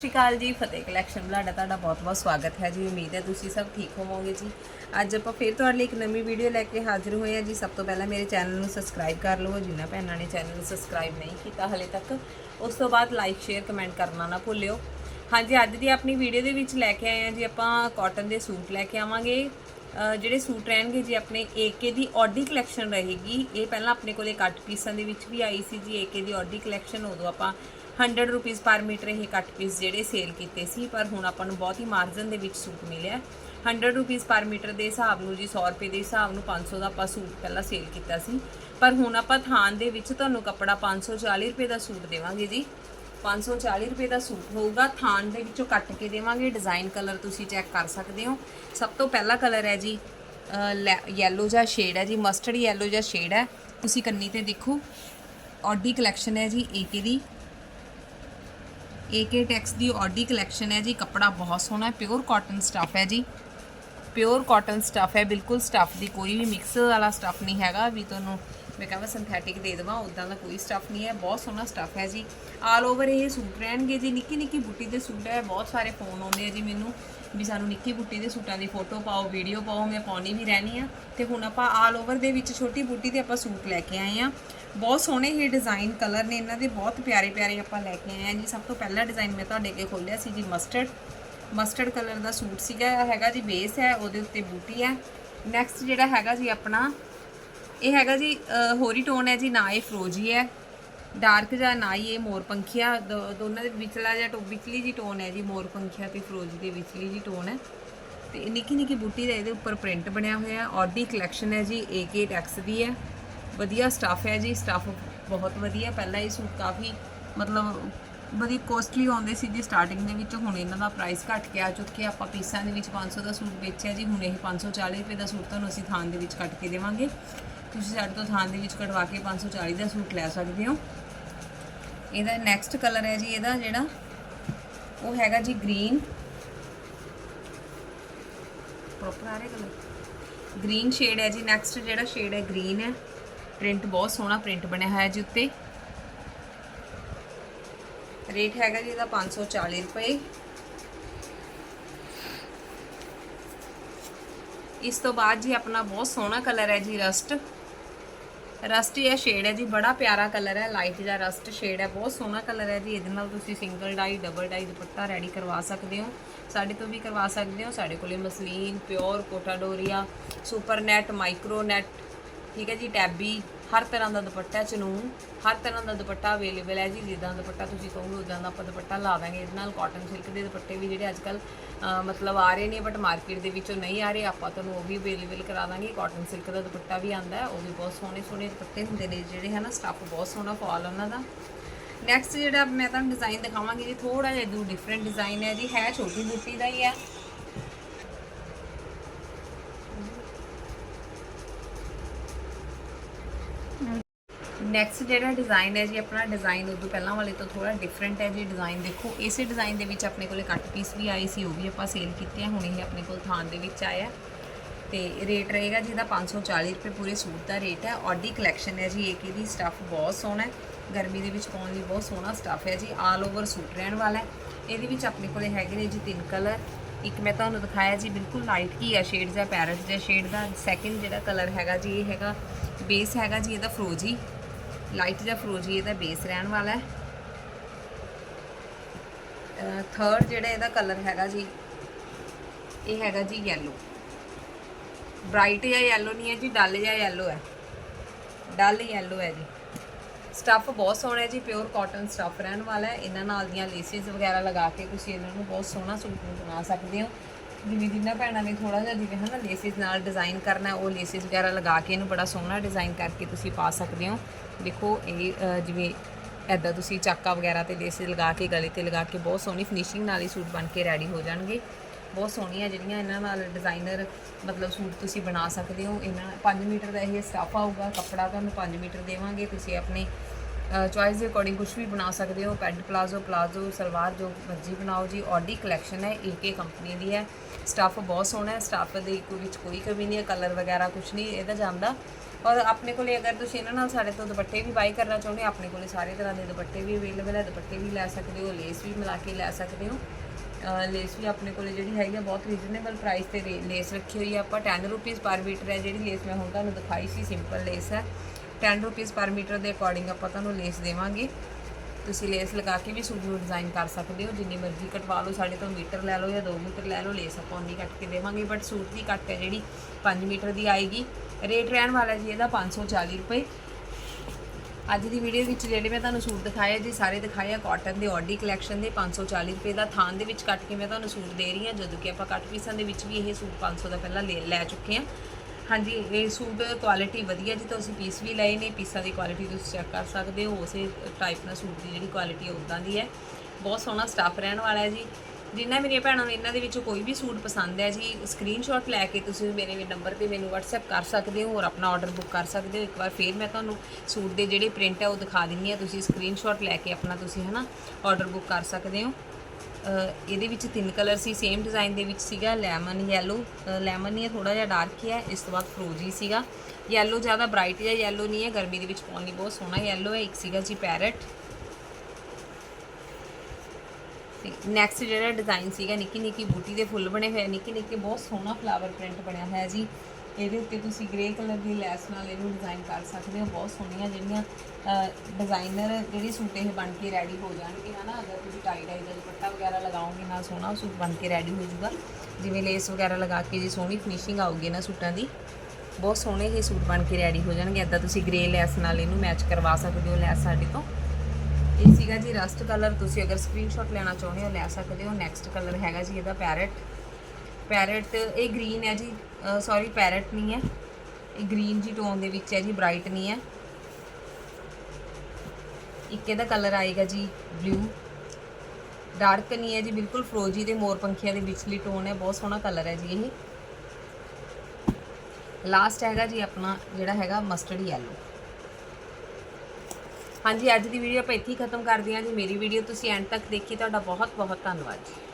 ਸਤਿ ਸ਼੍ਰੀ ਅਕਾਲ ਜੀ, ਫਤਿਹ ਕਲੈਕਸ਼ਨ ਬਲਾਡਾ, ਤੁਹਾਡਾ ਬਹੁਤ-ਬਹੁਤ ਸਵਾਗਤ ਹੈ ਜੀ। ਉਮੀਦ ਹੈ ਤੁਸੀਂ ਸਭ ਠੀਕ ਹੋਵੋਗੇ ਜੀ। ਅੱਜ ਆਪਾਂ ਫਿਰ ਤੁਹਾਡੇ ਲਈ ਇੱਕ ਨਵੀਂ ਵੀਡੀਓ ਲੈ ਕੇ ਹਾਜ਼ਰ ਹੋਏ ਹਾਂ ਜੀ। ਸਭ ਤੋਂ ਪਹਿਲਾਂ ਮੇਰੇ ਚੈਨਲ ਨੂੰ ਸਬਸਕ੍ਰਾਈਬ ਕਰ ਲਵੋ। ਜਿਨ੍ਹਾਂ ਭੈਣਾਂ ਨੇ ਚੈਨਲ ਨੂੰ ਸਬਸਕ੍ਰਾਈਬ ਨਹੀਂ ਕੀਤਾ ਹਲੇ ਤੱਕ, ਉਸ ਤੋਂ ਬਾਅਦ ਲਾਈਕ ਸ਼ੇਅਰ ਕਮੈਂਟ ਕਰਨਾ ਨਾ ਭੁੱਲਿਓ। ਹਾਂਜੀ, ਅੱਜ ਦੀ ਆਪਣੀ ਵੀਡੀਓ ਦੇ ਵਿੱਚ ਲੈ ਕੇ ਆਏ ਹਾਂ ਜੀ ਆਪਾਂ ਕਾਟਨ ਦੇ ਸੂਟ ਲੈ ਕੇ ਆਵਾਂਗੇ। ਜਿਹੜੇ ਸੂਟ ਰਹਿਣਗੇ ਜੀ ਆਪਣੇ ਏਕੇ ਦੀ ਆਡੀ ਕਲੈਕਸ਼ਨ ਰਹੇਗੀ। ਇਹ ਪਹਿਲਾਂ ਆਪਣੇ ਕੋਲੇ ਕੱਟ ਪੀਸਾਂ ਦੇ ਵਿੱਚ ਵੀ ਆਈ ਸੀ ਜੀ। ਏਕੇ ਦੀ ਆਡੀ ਕਲੈਕਸ਼ਨ ਉਦੋਂ ਆਪਾਂ 100 ਰੁਪੀਸ ਪਰ ਮੀਟਰ ਇਹ ਕੱਟ ਪੀਸ ਜਿਹੜੇ ਸੇਲ ਕੀਤੇ ਸੀ, ਪਰ ਹੁਣ ਆਪਾਂ ਨੂੰ ਬਹੁਤ ਹੀ ਮਾਰਜਨ ਦੇ ਵਿੱਚ ਸੂਟ ਮਿਲਿਆ 100 ਰੁਪੀਸ ਪਰ ਮੀਟਰ ਦੇ ਹਿਸਾਬ ਨੂੰ ਜੀ 100 ਰੁਪਏ ਦੇ ਹਿਸਾਬ ਨੂੰ 500 ਦਾ ਆਪਾਂ ਸੂਟ ਪਹਿਲਾਂ ਸੇਲ ਕੀਤਾ ਸੀ। ਪਰ ਹੁਣ ਆਪਾਂ ਥਾਨ ਦੇ ਵਿੱਚ ਤੁਹਾਨੂੰ ਕੱਪੜਾ 540 ਰੁਪਏ ਦਾ ਸੂਟ ਦੇਵਾਂਗੇ ਜੀ। 540 ਰੁਪਏ ਦਾ ਸੂਟ ਹੋਊਗਾ। ਥਾਨ ਦੇ ਵਿੱਚੋਂ ਕੱਟ ਕੇ ਦੇਵਾਂਗੇ। ਡਿਜ਼ਾਈਨ ਕਲਰ ਤੁਸੀਂ ਚੈੱਕ ਕਰ ਸਕਦੇ ਹੋ। ਸਭ ਤੋਂ ਪਹਿਲਾ ਕਲਰ ਹੈ ਜੀ ਯੈਲੋ ਜਿਹਾ ਸ਼ੇਡ ਹੈ ਜੀ। ਮਸਟਰਡ ਯੈਲੋ ਜਿਹਾ ਸ਼ੇਡ ਹੈ। ਤੁਸੀਂ ਕੰਨੀ ਤੇ ਦੇਖੋ ਔਡੀ ਕਲੈਕਸ਼ਨ ਹੈ ਜੀ ਏਕੇ ਦੀ। ਏਕੇ ਟੈਕਸ ਦੀ ਆਡੀ ਕਲੈਕਸ਼ਨ ਹੈ ਜੀ, ਕੱਪੜਾ ਬਹੁਤ ਸੋਹਣਾ ਹੈ ਪਿਓਰ ਕਾਟਨ ਸਟਫ ਹੈ ਜੀ। ਪਿਓਰ ਕਾਟਨ ਸਟਫ ਹੈ, ਬਿਲਕੁਲ ਸਟਫ ਦੀ ਕੋਈ ਵੀ ਮਿਕਸ ਵਾਲਾ ਸਟਫ ਨਹੀਂ ਹੈਗਾ। ਵੀ ਤੁਹਾਨੂੰ ਮੈਂ ਕਹਾਂ ਸਿੰਥੈਟਿਕ ਦੇ ਦੇਵਾਂ ਉਦਾਂ ਦਾ ਕੋਈ ਸਟਫ ਨਹੀਂ ਹੈ, ਬਹੁਤ ਸੋਹਣਾ ਸਟਫ ਹੈ ਜੀ। ਆਲ ਓਵਰ ਇਹ ਸੂਟ ਰਹਿਣਗੇ ਜੀ ਨਿੱਕੀ ਨਿੱਕੀ ਬੁੱਟੀ ਦੇ ਸੂਟ ਹੈ, ਬਹੁਤ ਸਾਰੇ ਫੋਨ ਆਉਂਦੇ ਆ ਜੀ ਮੈਨੂੰ। ਵੀ ਸਾਨੂੰ ਨਿੱਕੀ ਬੁੱਟੀ ਦੇ ਸੂਟਾਂ ਦੀ ਫੋਟੋ ਪਾਓ ਵੀਡੀਓ ਪਾਓ ਮੈਂ ਪਾਉਣੀ ਵੀ ਰਹਿਣੀ ਆ। ਤੇ ਹੁਣ ਆਪਾਂ ਆਲ ਓਵਰ ਦੇ ਵਿੱਚ ਛੋਟੀ ਬੁੱਟੀ ਦੇ ਆਪਾਂ ਸੂਟ ਲੈ ਕੇ ਆਏ ਆ। ਬਹੁਤ ਸੋਹਣੇ ਹੀ ਡਿਜ਼ਾਈਨ ਕਲਰ ਨੇ ਇਹਨਾਂ ਦੇ ਬਹੁਤ ਪਿਆਰੇ ਪਿਆਰੇ ਆਪਾਂ ਲੈ ਕੇ ਆਏ ਆ। ਜੀ ਸਭ ਤੋਂ ਪਹਿਲਾ ਡਿਜ਼ਾਈਨ ਮੈਂ ਤੁਹਾਡੇ ਅੱਗੇ ਖੋਲਿਆ ਸੀ ਜੀ ਮਸਟਰਡ ਮਸਟਰਡ ਕਲਰ ਦਾ ਸੂਟ ਸੀਗਾ ਹੈਗਾ ਜੀ ਬੇਸ ਹੈ ਉਹਦੇ ਉੱਤੇ ਬੂਟੀ ਹੈ। ਨੈਕਸਟ ਜਿਹੜਾ ਹੈਗਾ ਜੀ ਆਪਣਾ ਇਹ ਹੈਗਾ ਜੀ ਅ, ਹੋਰੀ ਟੋਨ ਹੈ ਜੀ ਨਾ ਇਹ ਫਰੋਜੀ ਹੈ। ਡਾਰਕ ਜਾਂ ਨਾ ਹੀ ਇਹ ਮੋਰ ਪੰਖੀਆ, ਦੋ- ਦੋਨਾਂ ਦੇ ਵਿਚਲਾ ਜਾਂ ਟੋ, ਵਿਚਲੀ ਜੀ ਟੋਨ ਹੈ ਜੀ, ਮੋਰ ਪੰਖੀਆ ਤੇ ਫਰੋਜੀ ਦੇ ਵਿਚਲੀ ਜੀ ਟੋਨ ਹੈ। ਤੇ ਨਿੱਕੀ ਨਿੱਕੀ ਬੂਟੀ ਦਾ ਇਹਦੇ ਉੱਪਰ ਪ੍ਰਿੰਟ ਬਣਿਆ ਹੋਇਆ ਹੈ। ਆਡੀ ਕਲੈਕਸ਼ਨ ਹੈ ਜੀ AK ਟੈਕਸ ਦੀ ਹੈ। ਵਧੀਆ ਸਟਾਫ ਹੈ ਜੀ, ਸਟਾਫ ਬਹੁਤ ਵਧੀਆ। ਪਹਿਲਾਂ ਇਹ ਸੂਟ ਕਾਫੀ ਮਤਲਬ ਬੜੀ ਕੋਸਟਲੀ ਆਉਂਦੇ ਸੀ ਜੀ, ਸਟਾਰਟਿੰਗ ਦੇ ਵਿੱਚ। ਹੁਣ ਇਹਨਾਂ ਦਾ ਪ੍ਰਾਈਸ ਘਟ ਕੇ ਆ ਚੁੱਕਿਆ ਆਪਾਂ ਪੀਸਾਂ ਦੇ ਵਿੱਚ 500 ਦਾ ਸੂਟ ਵੇਚਿਆ ਜੀ। ਹੁਣ ਇਹ 540 ਰੁਪਏ ਦਾ ਸੂਟ ਤੁਹਾਨੂੰ ਅਸੀਂ ਥਾਨ ਦੇ ਵਿੱਚ ਕੱਟ ਕੇ ਦੇਵਾਂਗੇ। ਤੁਸੀਂ ਸਾਡੇ ਤੋਂ ਥਾਂ ਦੇ ਵਿੱਚ ਕਢਵਾ ਕੇ 540 ਦਾ ਸੂਟ ਲੈ ਸਕਦੇ ਹੋ। ਇਹਦਾ ਨੈਕਸਟ ਕਲਰ ਹੈ ਜੀ ਇਹਦਾ ਜਿਹੜਾ, ਉਹ ਹੈਗਾ ਜੀ ਗ੍ਰੀਨ ਪ੍ਰੋਪਰ ਆ ਰਿਹਾ ਕਲਰ ਗ੍ਰੀਨ ਸ਼ੇਡ ਹੈ ਜੀ ਨੈਕਸਟ ਜਿਹੜਾ ਸ਼ੇਡ ਹੈ ਗ੍ਰੀਨ ਹੈ। ਪ੍ਰਿੰਟ ਬਹੁਤ ਸੋਹਣਾ ਪ੍ਰਿੰਟ ਬਣਿਆ ਹੋਇਆ ਜੀ ਉੱਤੇ। ਰੇਟ ਹੈਗਾ ਜੀ ਇਹਦਾ 540 ਰੁਪਏ। ਇਸ ਤੋਂ ਬਾਅਦ ਜੀ ਆਪਣਾ ਬਹੁਤ ਸੋਹਣਾ ਕਲਰ ਹੈ ਜੀ ਰਸਟ ਰਸਟ ਇਹ ਸ਼ੇਡ ਹੈ ਜੀ, ਬੜਾ ਪਿਆਰਾ ਕਲਰ ਹੈ ਲਾਈਟ ਜਿਹਾ ਰਸਟ ਸ਼ੇਡ ਹੈ, ਬਹੁਤ ਸੋਹਣਾ ਕਲਰ ਹੈ ਜੀ, ਇਹਦੇ ਨਾਲ ਤੁਸੀਂ single dye double dye dupatta ready ਕਰਵਾ ਸਕਦੇ ਹੋ। ਸਾਡੇ ਤੋਂ ਵੀ ਕਰਵਾ ਸਕਦੇ ਹੋ, ਸਾਡੇ ਕੋਲੇ muslin pure Kota Doria super net micro net ਠੀਕ ਹੈ ਜੀ ਟੈਬੀ ਹਰ ਤਰ੍ਹਾਂ ਦਾ ਦੁਪੱਟਾ ਚਨੂਨ, ਹਰ ਤਰ੍ਹਾਂ ਦਾ ਦੁਪੱਟਾ ਅਵੇਲੇਬਲ ਹੈ ਜੀ, ਜਿੱਦਾਂ ਦੁਪੱਟਾ ਤੁਸੀਂ ਕਹੋਗੇ, ਉਦਾਂ ਦਾ ਆਪਾਂ ਦੁਪੱਟਾ ਲਾ ਦਾਂਗੇ। ਇਹਦੇ ਨਾਲ ਕਾਟਨ ਸਿਲਕ ਦੇ ਦੁਪੱਟੇ ਵੀ ਜਿਹੜੇ ਅੱਜ ਕੱਲ ਮਤਲਬ ਆ ਰਹੇ ਨੇ ਬਟ ਮਾਰਕੀਟ ਦੇ ਵਿੱਚੋਂ ਨਹੀਂ ਆ ਰਹੇ। ਆਪਾਂ ਤੁਹਾਨੂੰ ਉਹ ਵੀ ਅਵੇਲੇਬਲ ਕਰਾ ਦਾਂਗੇ। ਕਾਟਨ ਸਿਲਕ ਦਾ ਦੁਪੱਟਾ ਵੀ ਆਂਦਾ ਹੈ। ਉਹ ਵੀ ਬਹੁਤ ਸੋਹਣੇ ਸੋਹਣੇ ਦੁਪੱਟੇ ਹੁੰਦੇ ਨੇ ਜਿਹੜੇ ਹੈ ਨਾ ਸਟੱਫ ਬਹੁਤ ਸੋਹਣਾ ਫਾਲ ਉਹਨਾਂ ਦਾ। ਨੈਕਸਟ ਜਿਹੜਾ ਮੈਂ ਤੁਹਾਨੂੰ ਡਿਜ਼ਾਈਨ ਦਿਖਾਵਾਂਗੀ ਜੀ ਥੋੜਾ ਜਿਹਾ ਦੂ ਡਿਫਰੈਂਟ ਡਿਜ਼ਾਈਨ ਹੈ ਜੀ, ਹੈ ਛੋਟੀ ਬੂਟੀ ਦਾ ਹੀ ਹੈ। ਨੈਕਸਟ ਜਿਹੜਾ ਡਿਜ਼ਾਈਨ ਹੈ ਜੀ, ਆਪਣਾ ਡਿਜ਼ਾਈਨ ਉਦੋਂ ਪਹਿਲਾਂ ਵਾਲੇ ਤੋਂ ਥੋੜਾ ਡਿਫਰੈਂਟ ਹੈ ਜੀ ਡਿਜ਼ਾਈਨ ਦੇਖੋ। ਇਸੇ ਡਿਜ਼ਾਈਨ ਦੇ ਵਿੱਚ ਆਪਣੇ ਕੋਲੇ ਕੱਟ ਪੀਸ ਵੀ ਆਏ ਸੀ, ਉਹ ਵੀ ਆਪਾਂ ਸੇਲ ਕੀਤੇ ਆ, ਹੁਣ ਇਹ ਆਪਣੇ ਕੋਲ ਥਾਨ ਦੇ ਵਿੱਚ ਆਇਆ। ਤੇ ਰੇਟ ਰਹੇਗਾ ਜਿਹਦਾ 540 ਰੁਪਏ ਪੂਰੇ ਸੂਟ ਦਾ ਰੇਟ ਹੈ। ਔਡੀ ਕਲੈਕਸ਼ਨ ਹੈ ਜੀ ਏਕੇ ਦੀ ਸਟੱਫ ਬਹੁਤ ਸੋਹਣਾ ਹੈ। ਗਰਮੀ ਦੇ ਵਿੱਚ ਪਾਉਣ ਲਈ ਬਹੁਤ ਸੋਹਣਾ ਸਟੱਫ ਹੈ ਜੀ ਆਲ ਓਵਰ ਸੂਟ ਰਹਿਣ ਵਾਲਾ ਹੈ। ਇਹਦੇ ਵਿੱਚ ਆਪਣੇ ਕੋਲੇ ਹੈਗੇ ਨੇ ਜੀ ਤਿੰਨ ਕਲਰ ਇੱਕ ਮੈਂ ਤੁਹਾਨੂੰ ਦਿਖਾਇਆ ਜੀ, ਬਿਲਕੁਲ ਲਾਈਟ ਕੀ ਹੈ ਸ਼ੇਡ ਜਾਂ ਪੈਰਟ ਜਿਹਾ ਸ਼ੇਡ ਦਾ। ਸੈਕਿੰਡ ਜਿਹੜਾ ਕਲਰ ਹੈਗਾ ਜੀ, ਇਹ ਹੈਗਾ ਬੇਸ ਹੈਗਾ ਜੀ, ਇਹਦਾ ਫਰੋਜੀ ਲਾਈਟ ਜਾਂ ਫਰੋਜੀ ਇਹਦਾ ਬੇਸ ਰਹਿਣ ਵਾਲਾ ਹੈ। ਥਰਡ ਜਿਹੜਾ ਇਹਦਾ ਕਲਰ ਹੈਗਾ ਜੀ, ਇਹ ਹੈਗਾ ਜੀ yellow ਬ੍ਰਾਈਟ ਜਾਂ yellow ਨਹੀਂ ਹੈ ਜੀ ਡਲ ਜਾਂ yellow ਹੈ। ਡਲ yellow ਹੈ ਜੀ। ਸਟੱਫ ਬਹੁਤ ਸੋਹਣਾ ਹੈ ਜੀ ਪਿਓਰ ਕਾਟਨ ਸਟੱਫ ਰਹਿਣ ਵਾਲਾ ਹੈ। ਇਹਨਾਂ ਨਾਲ ਦੀਆਂ ਲੇਸਿਸ ਵਗੈਰਾ ਲਗਾ ਕੇ ਤੁਸੀਂ ਇਹਨਾਂ ਨੂੰ ਬਹੁਤ ਸੋਹਣਾ ਸੂਟ ਬਣਾ ਸਕਦੇ ਹੋ। ਜਿਵੇਂ ਜਿੰਨਾ ਭੈਣਾਂ ਨੇ ਥੋੜਾ ਜਿਹਾ ਜਿਵੇਂ ਹਨਾ ਲੇਸਿਸ ਨਾਲ ਡਿਜ਼ਾਈਨ ਕਰਨਾ, ਉਹ ਲੇਸਿਸ ਵਗੈਰਾ ਲਗਾ ਕੇ ਇਹਨੂੰ ਬੜਾ ਸੋਹਣਾ ਡਿਜ਼ਾਈਨ ਕਰਕੇ ਤੁਸੀਂ ਪਾ ਸਕਦੇ ਹੋ। ਦੇਖੋ ਇਹ ਜਿਵੇਂ ਐਦਾਂ ਤੁਸੀਂ ਚਾਕਾ ਵਗੈਰਾ ਤੇ ਲੇਸਿਸ ਲਗਾ ਕੇ, ਗਲੇ ਤੇ ਲਗਾ ਕੇ ਬਹੁਤ ਸੋਹਣੀ ਫਿਨਿਸ਼ਿੰਗ ਨਾਲ ਹੀ ਸੂਟ ਬਣ ਕੇ ਰੈਡੀ ਹੋ ਜਾਣਗੇ। ਬਹੁਤ ਸੋਹਣੀਆਂ ਜਿਹੜੀਆਂ ਇਹਨਾਂ ਨਾਲ ਡਿਜ਼ਾਈਨਰ ਮਤਲਬ ਸੂਟ ਤੁਸੀਂ ਬਣਾ ਸਕਦੇ ਹੋ। ਇਹਨਾਂ 5 ਮੀਟਰ ਦਾ ਇਹ ਸਟਾਫ ਆਊਗਾ, ਕੱਪੜਾ ਤੁਹਾਨੂੰ 5 ਮੀਟਰ ਦੇਵਾਂਗੇ। ਤੁਸੀਂ ਆਪਣੇ ਚੁਆਇਸ ਦੇ ਅਕੋਰਡਿੰਗ ਕੁਝ ਵੀ ਬਣਾ ਸਕਦੇ ਹੋ, ਪੈਂਟ ਪਲਾਜ਼ੋ ਪਲਾਜ਼ੋ, ਸਲਵਾਰ ਜੋ ਮਰਜ਼ੀ ਬਣਾਓ ਜੀ ਆਡੀ ਕਲੈਕਸ਼ਨ ਹੈ ਏਕੇ ਕੰਪਨੀ ਦੀ ਹੈ। ਸਟਾਫ ਬਹੁਤ ਸੋਹਣਾ ਹੈ ਸਟਾਫ ਦੇ ਕੋਈ ਵਿੱਚ ਕੋਈ ਕਮੀ ਨਹੀਂ ਹੈ ਕਲਰ ਵਗੈਰਾ ਕੁਝ ਨਹੀਂ ਇਹਦਾ ਜਾਂਦਾ। ਔਰ ਆਪਣੇ ਕੋਲੇ ਅਗਰ ਤੁਸੀਂ ਇਹਨਾਂ ਨਾਲ ਸਾਡੇ ਤੋਂ ਦੁਪੱਟੇ ਵੀ ਬਾਈ ਕਰਨਾ ਚਾਹੁੰਦੇ ਹੋ, ਆਪਣੇ ਕੋਲੇ ਸਾਰੇ ਤਰ੍ਹਾਂ ਦੇ ਦੁਪੱਟੇ ਵੀ ਅਵੇਲੇਬਲ ਹੈ, ਦੁਪੱਟੇ ਵੀ ਲੈ ਸਕਦੇ ਹੋ ਲੇਸ ਵੀ ਮਿਲਾ ਕੇ ਲੈ ਸਕਦੇ ਹੋ। ਲੇਸ ਵੀ ਆਪਣੇ ਕੋਲੇ ਜਿਹੜੀ ਹੈਗੀ ਆ, ਬਹੁਤ ਰੀਜ਼ਨੇਬਲ ਪ੍ਰਾਈਸ ਤੇ ਲੇਸ ਰੱਖੀ ਹੋਈ ਆ। ਆਪਾਂ 10 ਰੁਪੀਸ ਪਰ ਮੀਟਰ ਹੈ, ਜਿਹੜੀ ਲੇਸ ਮੈਂ ਹੁਣ ਤੁਹਾਨੂੰ ਦਿਖਾਈ ਸੀ ਸਿੰਪਲ ਲੇਸ ਹੈ। 10 ਰੁਪੀਸ ਪਰ ਮੀਟਰ ਦੇ ਅਕੋਰਡਿੰਗ ਆਪਾਂ ਤੁਹਾਨੂੰ ਲੇਸ ਦੇਵਾਂਗੇ। ਤੁਸੀਂ ਲੇਸ ਲਗਾ ਕੇ ਵੀ ਸੂਟ ਨੂੰ ਡਿਜ਼ਾਈਨ ਕਰ ਸਕਦੇ ਹੋ। ਜਿੰਨੀ ਮਰਜ਼ੀ ਕਟਵਾ ਲਓ, ਸਾਡੇ ਤੋਂ ਮੀਟਰ ਲੈ ਲਓ ਜਾਂ 2 ਮੀਟਰ ਲੈ ਲਓ ਲੇਸ ਆਪਾਂ ਉਨੀ ਕੱਟ ਕੇ ਦੇਵਾਂਗੇ। ਬਟ ਸੂਟ ਦੀ ਕੱਟ ਹੈ ਜਿਹੜੀ 5 ਮੀਟਰ ਦੀ ਆਏਗੀ। ਰੇਟ ਰਹਿਣ ਵਾਲਾ ਜੀ ਇਹਦਾ 540 ਰੁਪਏ। ਅੱਜ ਦੀ ਵੀਡੀਓ ਵਿੱਚ ਜਿਹੜੇ ਮੈਂ ਤੁਹਾਨੂੰ ਸੂਟ ਦਿਖਾਏ ਆ ਜੀ, ਸਾਰੇ ਦਿਖਾਏ ਆ ਕਾਟਨ ਦੇ ਆਡੀ ਕਲੈਕਸ਼ਨ ਦੇ 540 ਰੁਪਏ ਦਾ। ਥਾਨ ਦੇ ਵਿੱਚ ਕੱਟ ਕੇ ਮੈਂ ਤੁਹਾਨੂੰ ਸੂਟ ਦੇ ਰਹੀ ਹਾਂ। ਜਦੋਂ ਕਿ ਆਪਾਂ ਕੱਟ ਪੀਸਾਂ ਦੇ ਵਿੱਚ ਵੀ ਇਹ ਸੂਟ 500 ਦਾ ਪਹਿਲਾਂ ਲੈ ਲੈ ਚੁੱਕੇ ਹਾਂ। ਹਾਂਜੀ ਇਹ ਸੂਟ ਕੁਆਲਿਟੀ ਵਧੀਆ ਜੀ ਤੁਸੀਂ ਪੀਸ ਵੀ ਲਏ ਨੇ ਪੀਸਾਂ ਦੀ ਕੁਆਲਿਟੀ ਤੁਸੀਂ ਚੈੱਕ ਕਰ ਸਕਦੇ ਹੋ, ਉਸੇ ਟਾਈਪ ਨਾਲ ਸੂਟ ਦੀ ਜਿਹੜੀ ਕੁਆਲਿਟੀ ਉਦਾਂ ਦੀ ਹੈ। ਬਹੁਤ ਸੋਹਣਾ ਸਟਾਫ ਰਹਿਣ ਵਾਲਾ ਹੈ ਜੀ। ਜਿੰਨਾ ਮੇਰੀਆਂ ਭੈਣਾਂ ਨੂੰ ਇਹਨਾਂ ਦੇ ਵਿੱਚੋਂ ਕੋਈ ਵੀ ਸੂਟ ਪਸੰਦ ਹੈ ਜੀ ਸਕਰੀਨਸ਼ਾਟ ਲੈ ਕੇ ਤੁਸੀਂ ਮੇਰੇ ਨੰਬਰ ਤੇ ਮੈਨੂੰ WhatsApp ਕਰ ਸਕਦੇ ਹੋ, ਔਰ ਆਪਣਾ ਆਰਡਰ ਬੁੱਕ ਕਰ ਸਕਦੇ ਹੋ। ਇੱਕ ਵਾਰ ਫੇਰ ਮੈਂ ਤੁਹਾਨੂੰ ਸੂਟ ਦੇ ਜਿਹੜੇ ਪ੍ਰਿੰਟ ਹੈ, ਉਹ ਦਿਖਾ ਦਿੰਨੀ ਆ ਤੁਸੀਂ ਸਕਰੀਨਸ਼ਾਟ ਲੈ ਕੇ ਆਪਣਾ ਤੁਸੀਂ ਹਨਾ ਆਰਡਰ ਬੁੱਕ ਕਰ ਸਕਦੇ ਹੋ। ਇਹਦੇ ਵਿੱਚ ਤਿੰਨ ਕਲਰ ਸੀ ਸੇਮ ਡਿਜ਼ਾਈਨ ਦੇ ਵਿੱਚ ਸੀਗਾ ਲੈਮਨ ਯੈਲੋ ਲੈਮਨ ਨਹੀਂ ਹੈ ਥੋੜਾ ਜਿਹਾ ਡਾਰਕ ਹੈ ਇਸ ਤੋਂ ਬਾਅਦ ਫਰੋਜੀ ਸੀਗਾ। ਯੈਲੋ ਜ਼ਿਆਦਾ ਬ੍ਰਾਈਟ ਜਾਂ ਯੈਲੋ ਨਹੀਂ ਹੈ ਗਰਮੀ ਦੇ ਵਿੱਚ ਪਾਉਣ ਲਈ ਬਹੁਤ ਸੋਹਣਾ ਯੈਲੋ ਹੈ ਇੱਕ ਸੀਗਾ ਜੀ ਪੈਰਟ ਨੈਕਸਟ ਜਿਹੜਾ ਡਿਜ਼ਾਈਨ ਸੀਗਾ ਨਿੱਕੀ ਨਿੱਕੀ ਬੂਟੀ ਦੇ ਫੁੱਲ ਬਣੇ ਹੋਏ ਆ, ਨਿੱਕੇ ਨਿੱਕੇ ਬਹੁਤ ਸੋਹਣਾ ਫਲਾਵਰ ਪ੍ਰਿੰਟ ਬਣਿਆ ਹੋਇਆ ਜੀ। ਇਹਦੇ ਉੱਤੇ ਤੁਸੀਂ ਗ੍ਰੇ ਕਲਰ ਦੀ ਲੈਸ ਨਾਲ ਇਹਨੂੰ ਡਿਜ਼ਾਈਨ ਕਰ ਸਕਦੇ ਹੋ। ਬਹੁਤ ਸੋਹਣੀਆਂ ਜਿਹੜੀਆਂ ਡਿਜ਼ਾਈਨਰ ਜਿਹੜੀ ਸੂਟ ਇਹ ਬਣ ਕੇ ਰੈਡੀ ਹੋ ਜਾਣਗੇ, ਹਨਾ? ਅਗਰ ਤੁਸੀਂ ਟਾਈ ਡਾਈ ਦਾ ਦੁਪੱਟਾ ਵਗੈਰਾ ਲਗਾਓਗੇ ਨਾਲ ਸੋਹਣਾ ਸੂਟ ਬਣ ਕੇ ਰੈਡੀ ਹੋ ਜਾਊਗਾ। ਜਿਵੇਂ ਲੇਸ ਵਗੈਰਾ ਲਗਾ ਕੇ ਜੀ ਸੋਹਣੀ ਫਿਨਿਸ਼ਿੰਗ ਆਊਗੀ ਨਾ ਸੂਟਾਂ ਦੀ, ਬਹੁਤ ਸੋਹਣੇ ਇਹ ਸੂਟ ਬਣ ਕੇ ਰੈਡੀ ਹੋ ਜਾਣਗੇ। ਇਦਾਂ ਤੁਸੀਂ ਗ੍ਰੇ ਲੈਸ ਨਾਲ ਇਹਨੂੰ ਮੈਚ ਕਰਵਾ ਸਕਦੇ ਹੋ ਲੈਸ ਸਾਡੇ ਤੋਂ। ਇਹ ਸੀਗਾ ਜੀ ਰਸਟ ਕਲਰ ਤੁਸੀਂ ਅਗਰ ਸਕਰੀਨਸ਼ਾਟ ਲੈਣਾ ਚਾਹੁੰਦੇ ਹੋ, ਲੈ ਸਕਦੇ ਹੋ। ਨੈਕਸਟ ਕਲਰ ਹੈਗਾ ਜੀ ਇਹਦਾ ਪੈਰਟ ਪੈਰਟ ਇਹ ਗ੍ਰੀਨ ਹੈ ਜੀ ਸੌਰੀ ਪੈਰਟ ਨਹੀਂ ਹੈ। ਇਹ ਗ੍ਰੀਨ ਜੀ ਟੋਨ ਦੇ ਵਿੱਚ ਹੈ ਜੀ ਬ੍ਰਾਈਟ ਨਹੀਂ ਹੈ। ਇੱਕ ਇਹਦਾ ਕਲਰ ਆਏਗਾ ਜੀ ਬਲੂ ਡਾਰਕ ਨਹੀਂ ਹੈ ਜੀ, ਬਿਲਕੁਲ ਫਰੋਜੀ ਦੇ ਮੋਰ ਪੰਖੀਆਂ ਦੇ ਵਿਚਲੀ ਟੋਨ ਹੈ, ਬਹੁਤ ਸੋਹਣਾ ਕਲਰ ਹੈ ਜੀ ਇਹ। ਲਾਸਟ ਹੈਗਾ ਜੀ ਆਪਣਾ, ਜਿਹੜਾ ਹੈਗਾ ਮਸਟਰਡ ਯੈਲੋ ਹਾਂਜੀ, ਅੱਜ ਦੀ ਵੀਡੀਓ ਆਪਾਂ ਇੱਥੇ ਹੀ ਖਤਮ ਕਰਦੇ ਹਾਂ ਜੀ। ਮੇਰੀ ਵੀਡੀਓ ਤੁਸੀਂ ਐਂਡ ਤੱਕ ਦੇਖੀ, ਤੁਹਾਡਾ ਬਹੁਤ ਬਹੁਤ ਧੰਨਵਾਦ ਜੀ।